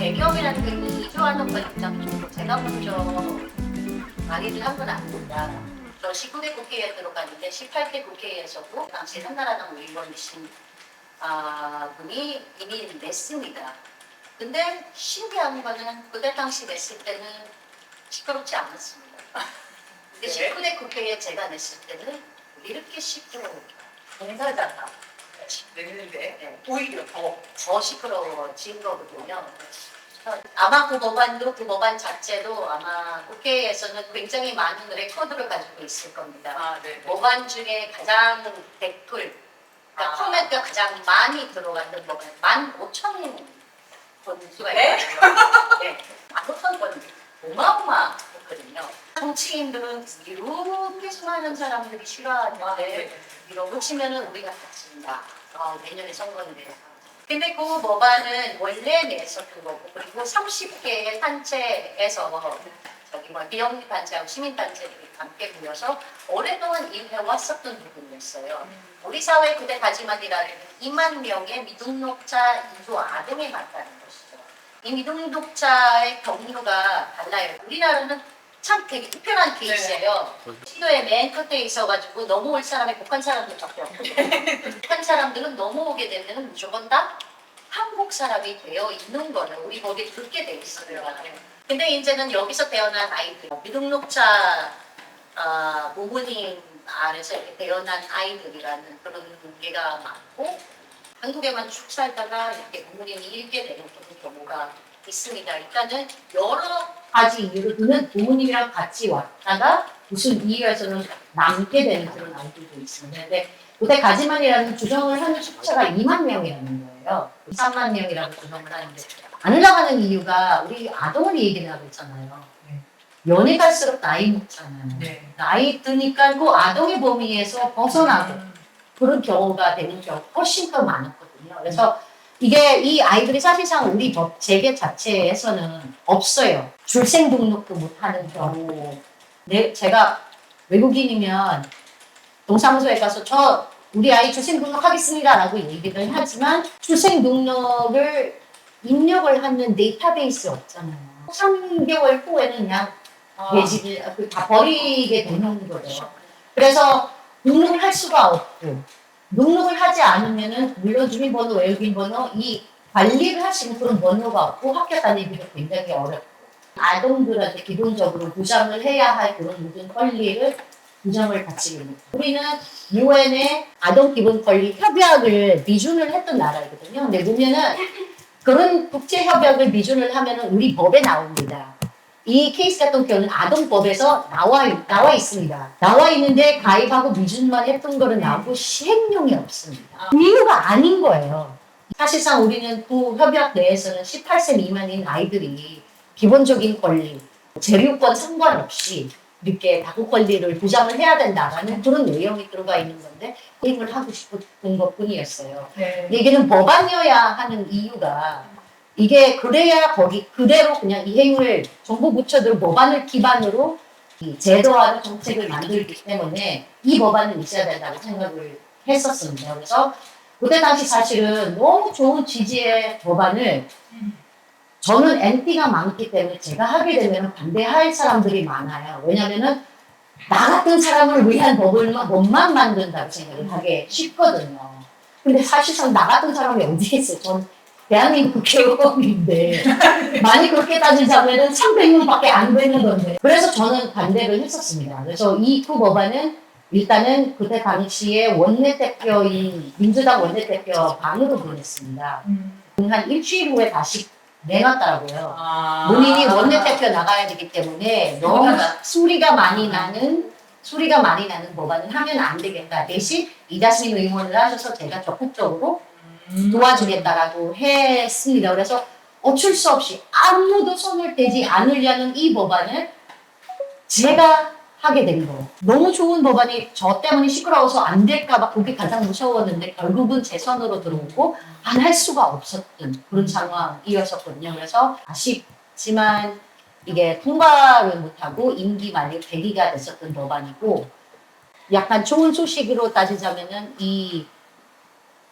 배경이라는 게 이주하는 건 입장적으로 제가 먼저 많이들 한건 아닙니다. 저 19대 국회에 들어갔는데 18대 국회에서도 당시 한나라당 의원이신 아, 분이 이미 냈습니다. 근데 신기한 거는 그때 당시 냈을 때는 시끄럽지 않았습니다. 근데 네. 19대 국회에 제가 냈을 때는 이렇게 시끄러워. 공사자가 내는데 네. 오히려 더 더 시끄러워진 거거든요. 아마 그 법안도 그 법안 자체도 아마 국회에서는 굉장히 많은 레코드를 가지고 있을 겁니다. 아, 네. 법안 중에 가장 댓글, 그러니까 아. 코멘트가 가장 많이 들어갔던 법안, 만 오천 건 수가 네? 있거든요. 네, 만 오천 건 어마어마했거든요. 정치인들은 이렇게 수많은 사람들이 아, 싫어하는데 네. 이러고 치면은 우리가 다친다. 어, 내년에 선거인데. 근데 그 법안은 원래 냈었던 거고 그리고 30개의 단체에서 저기 뭐 비영리 단체하고 시민 단체들이 함께 모여서 오랫동안 일해왔었던 부분이었어요. 우리 사회 그대 가지만이라는 2만 명의 미등록자 인구 아동에 맞다는 것이죠. 이 미등록자의 경로가 달라요. 우리나라는 참 되게 특별한 케이스예요. 시도의 맨 끝에 있어가지고 넘어올 사람이 북한 사람들밖에 없거든요. 북한 사람들은 넘어오게 되면 무조건 다 한국 사람이 되어 있는 거는 우리 거기에 듣게 돼 있어요. 근데 이제는 여기서 태어난 아이들, 미등록자 아, 부모님 안에서 이렇게 태어난 아이들이라는 그런 게가 많고 한국에만 쭉 살다가 이렇게 부모님이 잃게 되는 경우가 있습니다. 일단은 여러 가지 이유로 그는 부모님이랑 같이 왔다가 무슨 이유에서는 남게 되는 그런 아이들도 있습니다. 근데 그때 가지만이라는 주장을 하는 숫자가 2만 명이라는 거예요. 3만 명이라고 주장을 하는데 안 올라가는 이유가 우리 아동을 얘기를 하고 있잖아요. 네. 연애 갈수록 나이 먹잖아요. 네. 나이 드니까 그 아동의 범위에서 벗어나고 음. 그런 경우가 되는 경우 훨씬 더 많았거든요. 그래서 이게 이 아이들이 사실상 우리 법 재개 자체에서는 없어요. 출생 등록도 못하는 경우. 네, 제가 외국인이면 동사무소에 가서 저 우리 아이 출생 등록하겠습니다라고 얘기를 하지만 출생 등록을 입력을 하는 데이터베이스 없잖아요. 3개월 후에는 그냥 아, 돼지를 그다 버리게 되는 거죠. 그래서 등록을 할 수가 없고 등록을 하지 않으면은 물론 주민번호, 외국인번호 이 관리를 할 수 있는 그런 번호가 없고 학교 다니기도 굉장히 어렵고 아동들한테 기본적으로 보장을 해야 할 그런 모든 권리를 보장을 받지 못해요. 우리는 유엔의 아동 기본 권리 협약을 미준을 했던 나라이거든요. 근데 보면은 그런 국제 협약을 미준을 하면은 우리 법에 나옵니다. 이 케이스 같은 경우는 아동법에서 나와, 나와 있습니다. 나와 있는데 가입하고 미준만 했던 거는 나오고 시행령이 없습니다. 이유가 아닌 거예요. 사실상 우리는 그 협약 내에서는 18세 미만인 아이들이 기본적인 권리, 재료권 상관없이 이렇게 다구 권리를 보장을 해야 된다라는 그런 내용이 들어가 있는 건데 게임을 하고 싶은 것 뿐이었어요. 네. 근데 이게는 법안이어야 하는 이유가 이게 그래야 거기 그대로 그냥 이행을 정부 부처들 법안을 기반으로 이 제도화하는 정책을 만들기 때문에 이 법안은 있어야 된다고 생각을 했었습니다. 그래서 그때 당시 사실은 너무 좋은 취지의 법안을 저는 NP가 많기 때문에 제가 하게 되면 반대할 사람들이 많아요. 왜냐면은 나 같은 사람을 위한 법을 법만 만든다고 생각을 하게 쉽거든요. 근데 사실상 나 같은 사람이 어디 있어요? 전 대한민국 국회의원인데 많이 그렇게 따지자면은 300명밖에 안 되는 건데 그래서 저는 반대를 했었습니다. 그래서 이그 법안은 일단은 그때 당시에 원내대표인 민주당 원내대표 방으로 보냈습니다. 음. 한 일주일 후에 다시 내놨더라고요. 아. 본인이 원내대표 나가야 되기 때문에 너무 소리가 많이 나는 소리가 많이 나는 법안을 하면 안 되겠다. 대신 이다스민 의원을 하셔서 제가 적극적으로 음. 도와주겠다라고 했습니다. 그래서 어쩔 수 없이 아무도 손을 대지 않으려는 이 법안을 제가 하게 된 거. 너무 좋은 법안이 저 때문에 시끄러워서 안 될까봐 그게 가장 무서웠는데 결국은 제 손으로 들어오고 안 할 수가 없었던 그런 상황이었었거든요. 그래서 아쉽지만 이게 통과를 못하고 임기 만료 대기가 됐었던 법안이고 약간 좋은 소식으로 따지자면은 이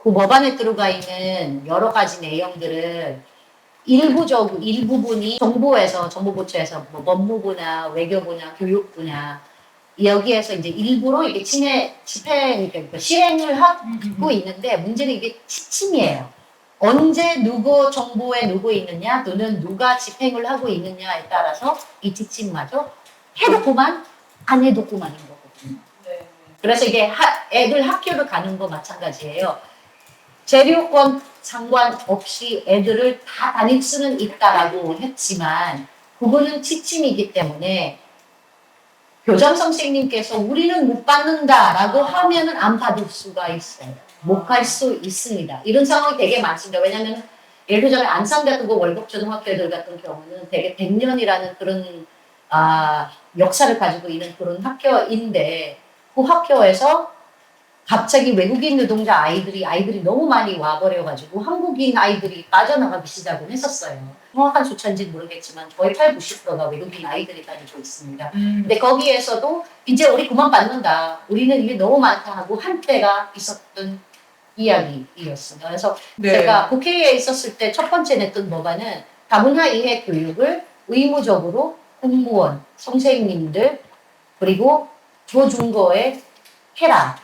그 법안에 들어가 있는 여러 가지 내용들을 일부적 일부분이 정부에서 정부부처에서 뭐 법무부나 외교부나 교육부나 여기에서 이제 일부러 이게 침해 집행 그러니까 실행을 하고 있는데 문제는 이게 지침이에요. 언제 누구 정부에 누구 있느냐 또는 누가 집행을 하고 있느냐에 따라서 이 지침마저 해도 그만 안 해도 그만인 거거든요. 네. 그래서 이게 하- 애들 학교를 가는 거 마찬가지예요. 재료권 상관 없이 애들을 다 다닐 수는 있다라고 했지만 그거는 지침이기 때문에 교장 선생님께서 우리는 못 받는다라고 하면은 안 받을 수가 있어요. 못 갈 수 있습니다. 이런 상황이 되게 많습니다. 왜냐하면 예를 들자면 안산 같은 거 월곡초등학교 애들 같은 경우는 되게 100년이라는 그런 아, 역사를 가지고 있는 그런 학교인데 그 학교에서 갑자기 외국인 노동자 아이들이 아이들이 너무 많이 와버려가지고 한국인 아이들이 빠져나가기 시작을 했었어요. 정확한 숫자인지는 모르겠지만 거의 8, 90%가 외국인 아이들이 다니고 있습니다. 음. 근데 거기에서도 이제 우리 그만 받는다. 우리는 이게 너무 많다 하고 한때가 있었던 이야기였습니다. 그래서 네. 제가 국회에 있었을 때 첫 번째 냈던 법안은 다문화 이해 교육을 의무적으로 공무원, 선생님들 그리고 조중고에 해라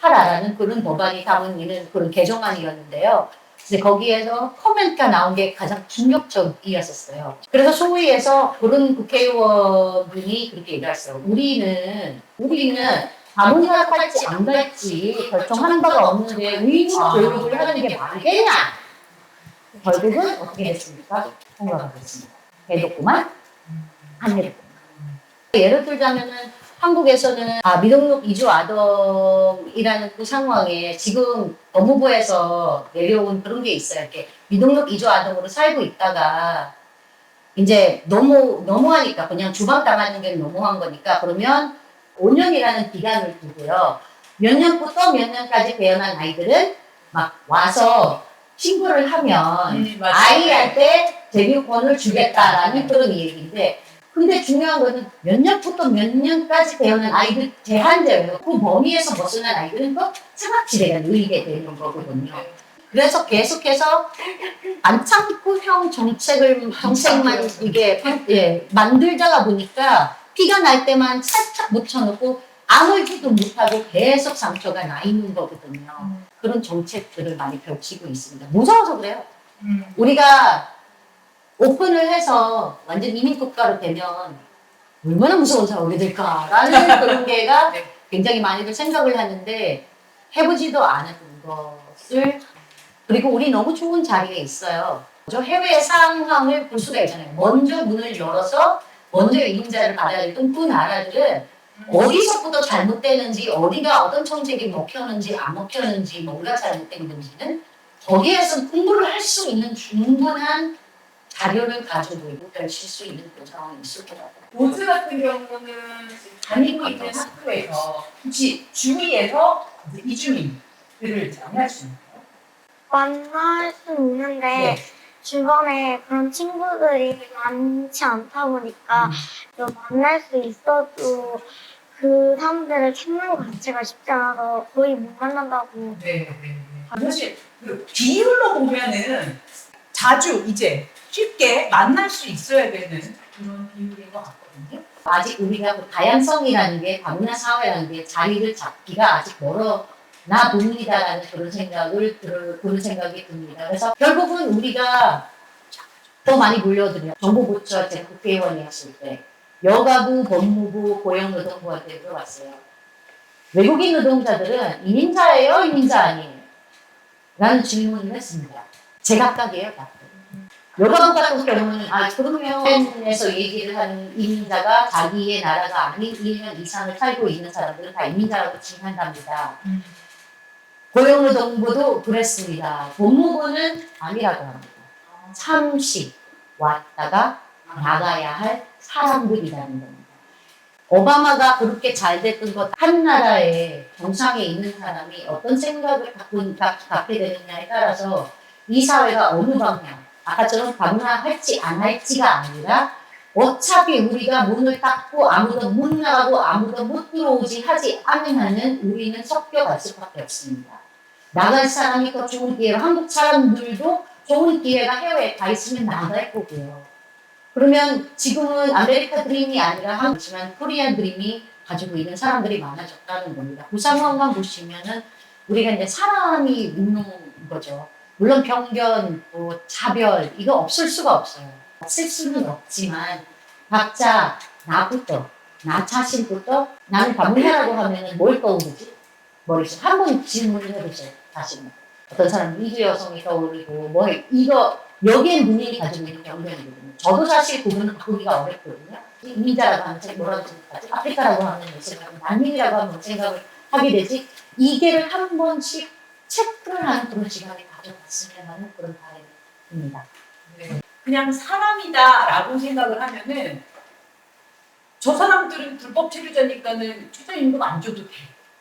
하라라는 그런 법안이 담은 있는 그런 개정안이었는데요. 근데 거기에서 코멘트가 나온 게 가장 충격적이었었어요. 그래서 소위에서 그런 국회의원분이 그렇게 얘기했어요. 우리는 우리는 다문화 갈지 안 갈지 결정하는 바가 없는데 의무 아. 교육을 하는 게 말이겠냐? 결국은 어떻게 됐습니까? 통과가 됐습니다. 해줬구만, 안 해줬구만. 예를 들자면은 한국에서는 아, 미등록 이주 아동이라는 그 상황에 지금 법무부에서 내려온 그런 게 있어요. 이렇게 미등록 이주 아동으로 살고 있다가 이제 너무 너무하니까 그냥 주방 당하는 게 너무한 거니까 그러면 5년이라는 기간을 두고요. 몇 년부터 몇 년까지 태어난 아이들은 막 와서 신고를 하면 음. 아이한테 재교권을 주겠다라는 그런 얘기인데 근데 중요한 거는 몇 년부터 몇 년까지 태어난 아이들 제한되어요. 그 범위에서 벗어난 아이들은 또 사각지대가 놓이게 되는 거거든요. 그래서 계속해서 안창구형 정책을 정책만 이게 예, 만들다가 보니까 피가 날 때만 살짝 묻혀놓고 아무 얘기도 못하고 계속 상처가 나 있는 거거든요. 음. 그런 정책들을 많이 펼치고 있습니다. 무서워서 그래요. 음. 우리가 오픈을 해서 완전 이민 국가로 되면 얼마나 무서운 사람이 될까라는 그런 게가 네. 굉장히 많이들 생각을 하는데 해보지도 않은 것을 그리고 우리 너무 좋은 자리에 있어요. 저 해외 상황을 볼 수가 있잖아요. 먼저 문을 열어서 먼저 이민자를 받아들였던 그 나라들은 어디서부터 잘못되는지 어디가 어떤 정책이 먹혔는지 안 먹혔는지 뭔가 잘못된 건지는 거기에서 공부를 할 수 있는 충분한 자료를 가지고 있고 펼칠 수 있는 그런 상황이 있을 것 같아요. 오즈 같은 경우는 다니고 있는 학교에서 혹시 주위에서 이제 이주민들을 만날 수 있나요? 만날 수 있는데 네. 주변에 그런 친구들이 많지 않다 보니까 음. 또 만날 수 있어도 그 사람들을 찾는 것 자체가 쉽지 않아서 거의 못 만난다고 네, 네, 네. 사실 그 비율로 보면은 자주 이제 쉽게 만날 수 있어야 되는 그런 비율인 것 같거든요. 아직 우리가 그 다양성이라는 게 다문화 사회라는 게 자리를 잡기가 아직 멀어 나 봅니다라는 그런 생각을 들 그런 생각이 듭니다. 그래서 결국은 우리가 더 많이 물려드려 정보부처 제 국회의원이었을 때 여가부, 법무부, 고용노동부한테 물어봤어요. 외국인 노동자들은 이민자예요, 이민자 아니에요? 라는 질문을 했습니다. 제각각이에요, 다. 여가부 같은 경우는 아 그러면에서 얘기를 하는 이민자가 자기의 나라가 아닌 1년 이상을 살고 있는 사람들은 다 이민자라고 칭한답니다. 음. 고용노동부도 그랬습니다. 법무부는 아니라고 합니다. 잠시 왔다가 나가야 할 사람들이라는 겁니다. 오바마가 그렇게 잘 됐던 것 한 나라의 정상에 있는 사람이 어떤 생각을 갖고 갖- 갖게 되느냐에 따라서 이 사회가 어느 방향 아까처럼 다문화할지 안 할지가 아니라 어차피 우리가 문을 닫고 아무도 못 나가고 아무도 못 들어오지 하지 않으면은 우리는 섞여갈 수밖에 없습니다. 나갈 사람이 더 좋은 기회로 한국 사람들도 좋은 기회가 해외에 가 있으면 나갈 거고요. 그러면 지금은 아메리카 드림이 아니라 한국지만 코리안 드림이 가지고 있는 사람들이 많아졌다는 겁니다. 그 상황만 보시면은 우리가 이제 사람이 묻는 거죠. 물론 편견, 또 차별 이거 없을 수가 없어요. 없을 수는 없지만 각자 나부터 나 자신부터 나는 반문하라고 하면은 뭘 떠오르지? 머릿속 한번 질문을 해보세요. 다시는 어떤 사람은 이주 여성이 떠오르고 뭐 이거 여기에 문인이 가지고 있는 편견이거든요. 저도 사실 구분을 바꾸기가 어렵거든요. 이민자라고 하면 제가 뭐라고 생각하지? 아프리카라고 하면 뭐 생각을 난민이라고 하면 뭐 생각을 하게 되지? 이게를 한 번씩 체크를 하는 그런 시간을 가져봤으면 하는 그런 바람입니다. 그냥 사람이다라고 생각을 하면은 저 사람들은 불법 체류자니까는 최저임금 안 줘도 돼.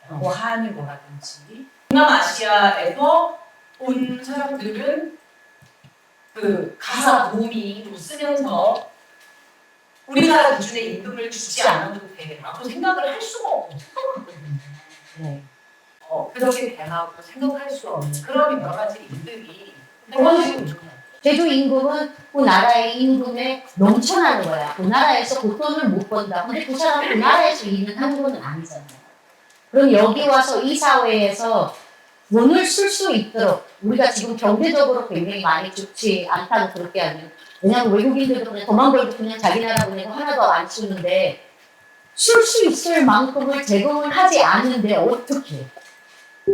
뭐 하는 거라든지 동남아시아에서 온 사람들은 그 가사 도우미로 쓰면서 우리나라 기준의 임금을 주지 않아도 돼라고 생각을 할 수가 없거든요. 네. 어, 그렇게 대하고 생각할 수 없는 그런 여러 가지 일들이 그건 제주 임금은 그 나라의 임금에 넘쳐나는 거야. 그 나라에서 그 돈을 못 번다. 근데 그 사람은 그 나라에서 일을 하는 건 아니잖아요. 그럼 여기 와서 이 사회에서 돈을 쓸 수 있도록 우리가 지금 경제적으로 굉장히 많이 좋지 않다고 그렇게 하면 왜냐하면 외국인들도 그냥 돈만 벌고 그냥 자기 나라 보내고 하나도 안 쓰는데 쓸 수 있을 만큼을 제공을 하지 않는데 어떻게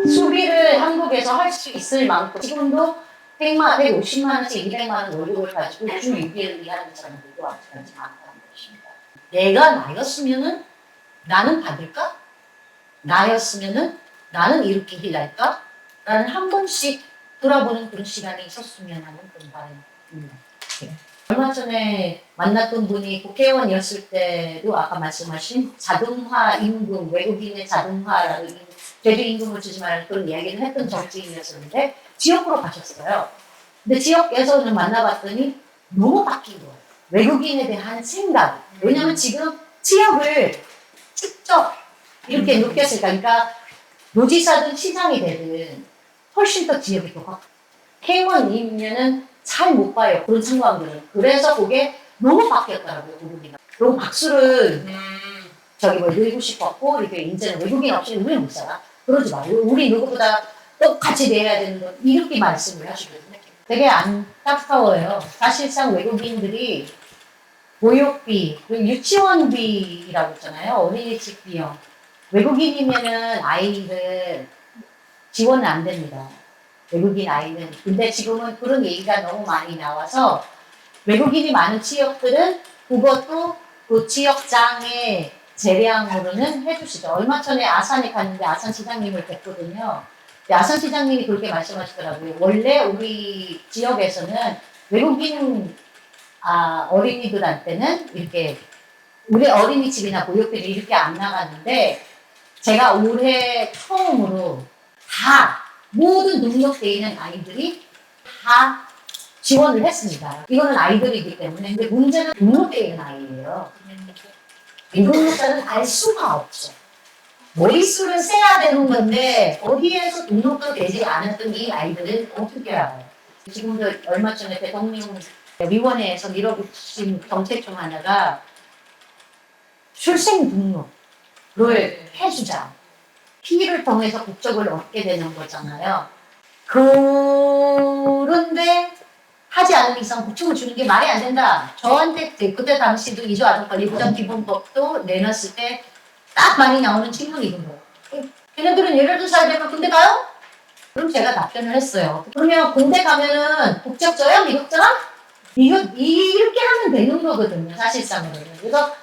수비를 한국에서 할 수 있을 만큼 지금도 100만, 150만 원씩 200만 원 월급을 가지고 주 6일을 일하는 사람들도 아직까지 많다는 것입니다. 내가 나였으면은 나는 받을까? 나였으면은 나는 이렇게 일할까? 라는 한 번씩 돌아보는 그런 시간이 있었으면 하는 그런 바람입니다. 네. 얼마 전에 만났던 분이 국회의원이었을 때도 아까 말씀하신 자동화 임금, 외국인의 자동화라는 임- 제주 임금을 주지 말라는 그런 이야기를 했던 정치인이었었는데 지역으로 가셨어요. 근데 지역에서는 만나봤더니 너무 바뀐 거예요. 외국인에 대한 생각. 왜냐면 지금 지역을 직접 이렇게 느꼈으니까, 그러니까 노지사든 시장이 되든 훨씬 더 지역이 더 확. 회원이면은 잘 못 봐요. 그런 상황들은. 그래서 그게 너무 바뀌었더라고요, 우리가. 너무 박수를 저기 뭐 늘고 싶었고, 이렇게 이제는 외국인 없이 우리 못 살아. 그러지 마. 우리 누구보다 똑같이 내야 되는 거. 이렇게 말씀을 하시거든요. 되게 안타까워요. 사실상 외국인들이 보육비, 유치원비라고 했잖아요. 어린이집 비용. 외국인이면은 아이를 지원은 안 됩니다. 외국인 아이는. 근데 지금은 그런 얘기가 너무 많이 나와서 외국인이 많은 지역들은 그것도 그 지역장의 재량으로는 해주시죠. 얼마 전에 아산에 갔는데 아산 시장님을 뵀거든요. 아산 시장님이 그렇게 말씀하시더라고요. 원래 우리 지역에서는 외국인 아, 어린이들한테는 이렇게 우리 어린이집이나 보육비를 이렇게 안 나가는데 제가 올해 처음으로 다 모든 능력돼 있는 아이들이 다 지원을 했습니다. 이거는 아이들이기 때문에 근데 문제는 등록돼 있는 아이예요. 미등록자는 알 수가 없어. 머릿수를 세야 되는 건데 어디에서 등록도 되지 않았던 이 아이들은 어떻게 알아요? 지금도 얼마 전에 대통령 위원회에서 밀어붙인 정책 중 하나가 출생 등록을 해주자. 피를 통해서 국적을 얻게 되는 거잖아요. 그런데 하지 않은 이상 국적을 주는 게 말이 안 된다. 저한테 그때 당시도 이주 아동관리 보장 기본법도 내놨을 때 딱 많이 나오는 질문이 이런 거예요. 걔네들은 12살 되면 군대 가요? 그럼 제가 답변을 했어요. 그러면 군대 가면은 국적 줘요? 미국 줘? 이거 이렇게 하면 되는 거거든요, 사실상으로는. 그래서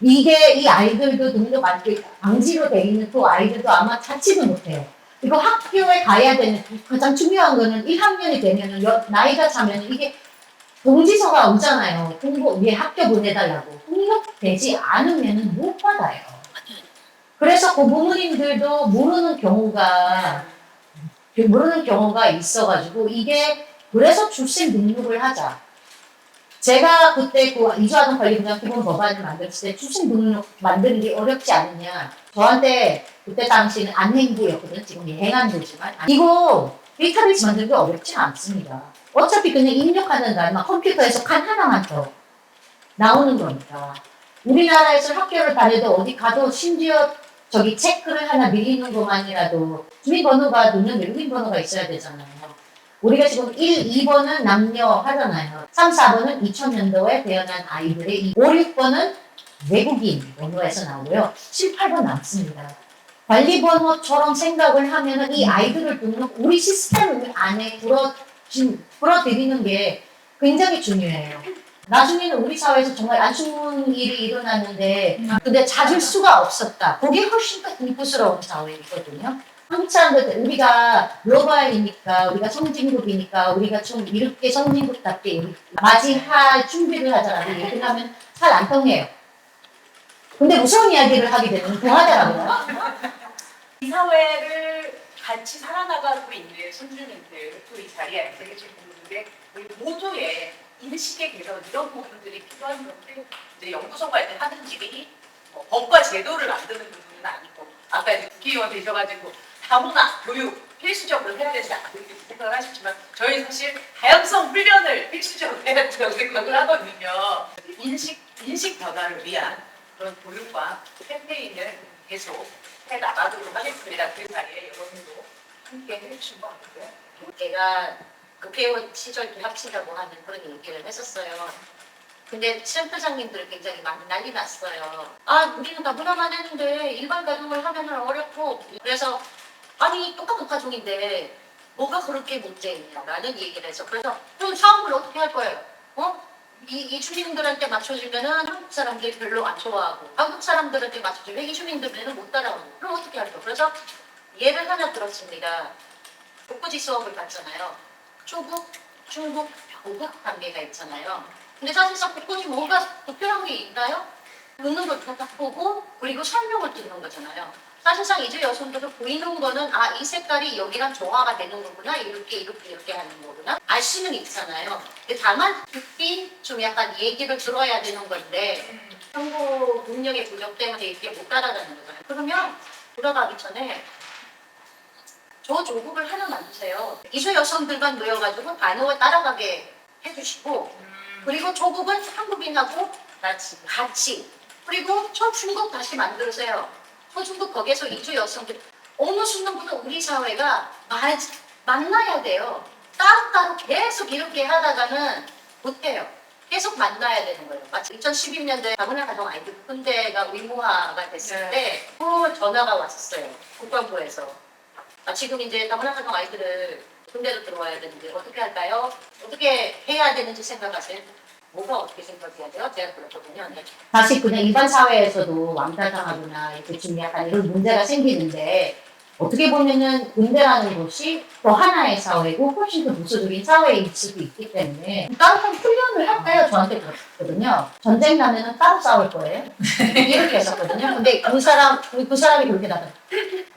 이게 이 아이들도 등록 안 돼, 방지로 돼 있는 그 아이들도 아마 찾지도 못해요. 이거 학교에 가야 되는 가장 중요한 거는 1학년이 되면은 여- 나이가 차면 이게 공지서가 오잖아요. 공고 위에 학교 보내달라고. 등록되지 않으면은 못 받아요. 그래서 그 부모님들도 모르는 경우가 모르는 경우가 있어가지고 이게 그래서 출생 등록을 하자. 제가 그때 그 이주아동 관리부장 기본 법안을 만들었을 때 출생 등록 만드는 게 어렵지 않느냐. 저한테 그때 당시는 안행부였거든요. 지금 행안부지만 이거 데이터베이스 만들기 어렵지 않습니다. 어차피 그냥 입력하는 날만 컴퓨터에서 칸 하나만 더 나오는 거니까. 우리나라에서 학교를 다녀도 어디 가도 심지어 저기 체크를 하나 밀리는 것만이라도 주민번호가 넣는 외국인번호가 있어야 되잖아요. 우리가 지금 1, 2번은 남녀 하잖아요. 3, 4번은 2000년도에 태어난 아이들의 5, 6번은 외국인 번호에서 나오고요. 7, 8번 남습니다. 관리번호처럼 생각을 하면은 이 아이들을 등록 우리 시스템 안에 불어진, 불어들이는 게 굉장히 중요해요. 나중에는 우리 사회에서 정말 안 좋은 일이 일어났는데 근데 찾을 수가 없었다. 그게 훨씬 더 공포스러운 사회이거든요. 한국 사람들 우리가 글로벌이니까 우리가 선진국이니까 우리가 좀 이렇게 선진국답게 맞이할 준비를 하잖아요. 얘기를 하면 잘 안 통해요. 근데 무서운 이야기를 하게 되면 통하더라고요. 이 사회를 같이 살아나가고 있는 손주님들 또 이 자리에 앉아 계신 분들의 우리 모두의 인식의 개선 이런 부분들이 필요한 건데 이제 연구소가 이제 하는 일이 뭐 법과 제도를 만드는 부분은 아니고 아까 이제 국회의원 되셔가지고 다문화 교육 필수적으로 해야 되지 않을까 생각을 하시지만 저희 사실 다양성 훈련을 필수적으로 해야 된다고 생각을 하거든요. 인식 인식 변화를 위한 그런 교육과 캠페인을 계속 해 나가도록 하겠습니다. 그 자리에 여러분도 함께 해주신 것 같고요. 제가 국회의원 시절 때 합치자고 하는 그런 얘기를 했었어요. 근데 시장표장님들 굉장히 많이 난리 났어요. 아, 우리는 다 문화만 했는데 일반 가정을 하면은 어렵고 그래서 아니 똑같은 가족인데 뭐가 그렇게 문제있냐 라는 얘기를 해서 그래서 그럼 사업을 어떻게 할 거예요? 어? 이, 이 주민들한테 맞춰주면은 한국 사람들이 별로 안 좋아하고 한국 사람들한테 맞춰주면 이 주민들은 못 따라오고 그럼 어떻게 할 거예요? 그래서 예를 하나 들었습니다. 독부지 수업을 받잖아요. 초급, 중급, 고급 단계가 있잖아요. 근데 사실상 독부지 뭐가 특별한 게 있나요? 눈으로 딱 보고 그리고 설명을 듣는 거잖아요. 사실상 이제 여성들은 보이는 거는 아 이 색깔이 여기랑 조화가 되는 거구나 이렇게 이렇게 이렇게 하는 거구나 알 수는 있잖아요. 근데 다만 듣기 좀 약간 얘기를 들어야 되는 건데 정보 능력의 부족 때문에 이렇게 못 따라가는 거잖아요. 그러면 돌아가기 전에 저 조국을 하나 만드세요. 이주 여성들만 모여가지고 반응을 따라가게 해주시고 그리고 조국은 한국인하고 같이 같이 그리고 저 중국 다시 만들으세요. 저 중국 거기에서 이주 여성들 어느 순간부터 우리 사회가 만, 만나야 돼요. 따로따로 계속 이렇게 하다가는 못해요. 계속 만나야 되는 거예요. 마치 2012년도에 다문화 가정 아이들 군대가 의무화가 됐을 때또 전화가 왔었어요. 국방부에서. 아, 지금 이제 다문화 가정 아이들을 군대로 들어와야 되는데 어떻게 할까요? 어떻게 해야 되는지 생각하세요? 뭐가 어떻게 생각해야 돼요? 제가 그렇거든요. 네. 다시 그냥 일반 사회에서도 왕따당하거나 이렇게 좀 약간 이런 문제가 생기는데 어떻게 보면은 군대라는 곳이 또 하나의 사회고 훨씬 더 부수적인 사회일 수도 있기 때문에 따로 훈련을 할까요? 저한테 그랬거든요. 전쟁 나면은 따로 싸울 거예요. 이렇게 했었거든요. 근데 그 사람, 그, 그 사람이 그렇게 나가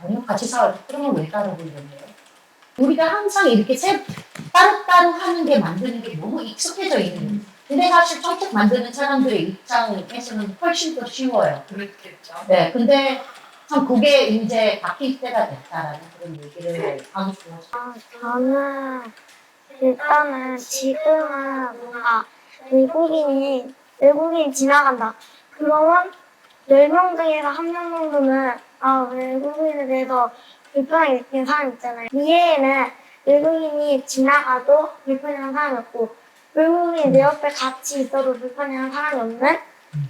아니요, 같이 싸울 그러면 왜 따로 훈련해요? 우리가 항상 이렇게 세, 따로따로 하는 게 만드는 게 너무 익숙해져 있는 근데 사실 정책 만드는 사람들의 입장에서는 훨씬 더 쉬워요. 그렇겠죠. 네, 근데 참 그게 이제 바뀔 때가 됐다라는 그런 얘기를 하고 싶어요. 아, 저는 일단은 지금은 뭔가 외국인이 외국인이 지나간다. 그러면 10명 중에서 한 명 정도는 아 외국인에 대해서 불편하게 느끼는 사람 있잖아요. 이해에는 외국인이 지나가도 불편해하는 사람이 없고 외국인이 내 옆에 같이 있어도 불편해하는 사람이 없는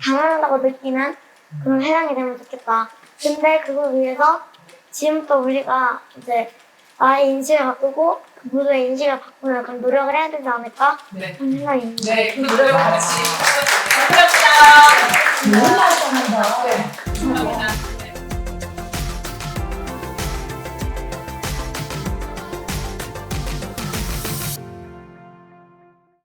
당연하다고 느끼는 그런 세상이 되면 좋겠다. 근데 그걸 위해서 지금부터 우리가 이제 나의 인식을 바꾸고 그 모두의 인식을 바꾸는 그런 노력을 해야 되지 않을까 네. 하는 생각입니다. 네, 그 노력 같이. 감사합니다. 말씀한다. 네.